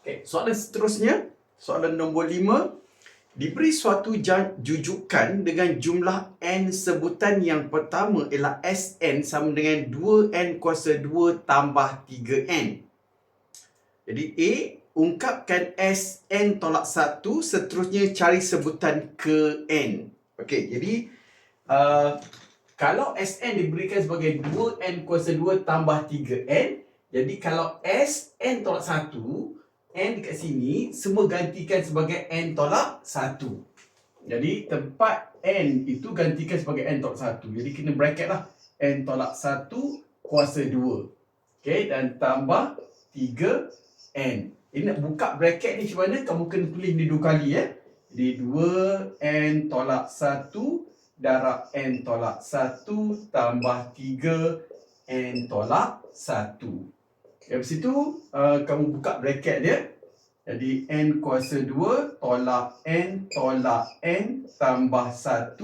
Okay, soalan seterusnya, soalan nombor lima. Diberi suatu jujukan dengan jumlah n sebutan yang pertama ialah Sn sama dengan 2n kuasa 2 tambah 3n. Jadi A, ungkapkan Sn tolak 1, seterusnya cari sebutan ke n. Okey, jadi uh, kalau Sn diberikan sebagai 2n kuasa 2 tambah 3n, jadi kalau Sn tolak 1, n dekat sini semua gantikan sebagai n tolak 1. Jadi tempat n itu gantikan sebagai n tolak 1. Jadi kena bracket lah n tolak 1 kuasa 2. Okey dan tambah 3n. Ini nak buka bracket ni macam mana? Kamu kena tulis ni dua kali ya. Jadi 2n tolak 1 darab n tolak 1 tambah 3n tolak 1. Lepas itu uh, kamu buka bracket dia. Jadi n kuasa 2 tolak n tolak n tambah 1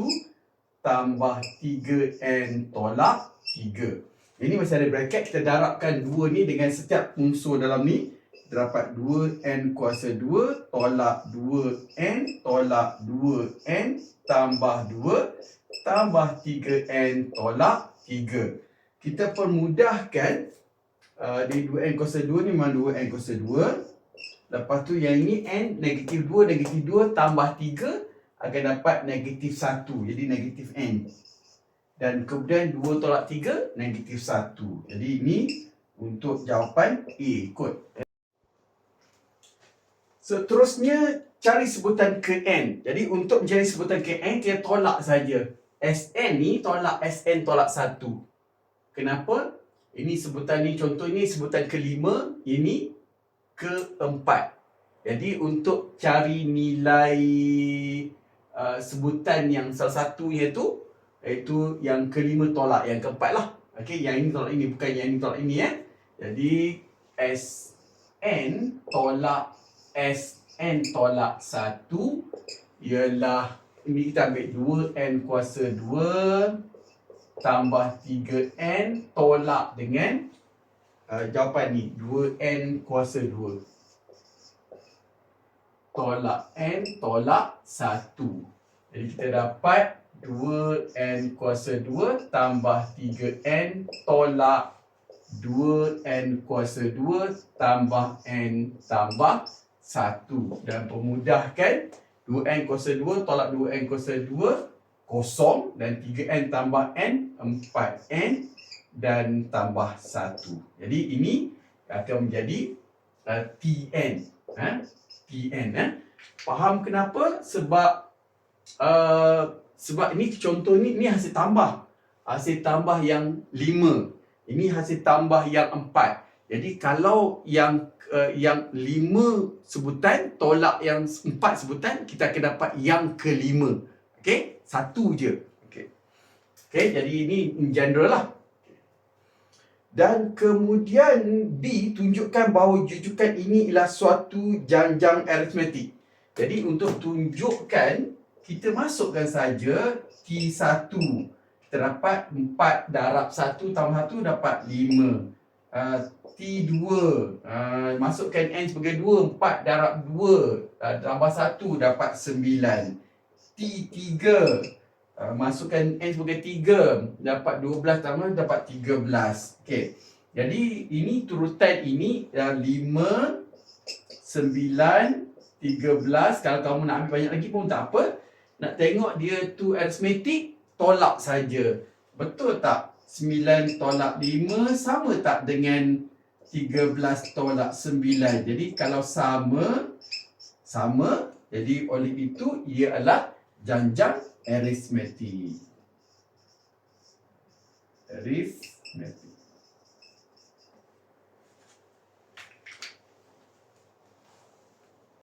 tambah 3n tolak 3. Ini masih ada bracket. Kita darabkan 2 ni dengan setiap unsur dalam ni. Kita dapat 2n kuasa 2 tolak 2n tolak 2n tambah 2 tambah 3n tolak 3. Kita permudahkan Uh, dari 2n kuasa 2 ni memang 2n kuasa 2 Lepas tu yang ini n negatif 2 negatif 2 tambah 3 akan dapat negatif 1 Jadi negatif n Dan kemudian 2 tolak 3 negatif 1 Jadi ini untuk jawapan A kot. Seterusnya cari sebutan ke n. Jadi untuk mencari sebutan ke n kita tolak saja. Sn ni tolak Sn tolak 1 Kenapa? Ini sebutan ni contoh ini sebutan kelima, ini keempat. Jadi untuk cari nilai uh, sebutan yang salah satu iaitu iaitu yang kelima tolak yang keempat lah. Okey, yang ini tolak ini bukan yang ini tolak ini ya. Jadi SN tolak SN tolak 1 ialah ini kita ambil 2N kuasa 2 tambah 3n tolak dengan uh, jawapan ni 2n kuasa 2 tolak n tolak 1 jadi kita dapat 2n kuasa 2 tambah 3n tolak 2n kuasa 2 tambah n tambah 1 dan pemudahkan 2n kuasa 2 tolak 2n kuasa 2 kosong dan 3n tambah n 4n dan tambah 1. Jadi ini akan menjadi uh, tn. Ha? tn. Ha? Faham kenapa? Sebab uh, sebab ini contoh ni ni hasil tambah. Hasil tambah yang 5. Ini hasil tambah yang 4. Jadi kalau yang uh, yang 5 sebutan tolak yang 4 sebutan kita akan dapat yang kelima. Okey? Satu je. Okey. Okey, jadi ini in general lah. Dan kemudian B tunjukkan bahawa jujukan ini ialah suatu janjang aritmetik. Jadi untuk tunjukkan kita masukkan saja T1. Kita dapat 4 darab 1 tambah 1 dapat 5. Uh, T2 uh, masukkan N sebagai 2 4 darab 2 uh, tambah 1 dapat 9 T3 uh, Masukkan N sebagai 3 Dapat 12 tambah dapat 13 okay. Jadi ini turutan ini uh, 5 9 13 Kalau kamu nak ambil banyak lagi pun tak apa. Nak tengok dia tu arithmetic Tolak saja. Betul tak? 9 tolak 5 sama tak dengan 13 tolak 9 Jadi kalau sama Sama. Jadi oleh itu ia adalah janjang aritmetik. Aritmetik.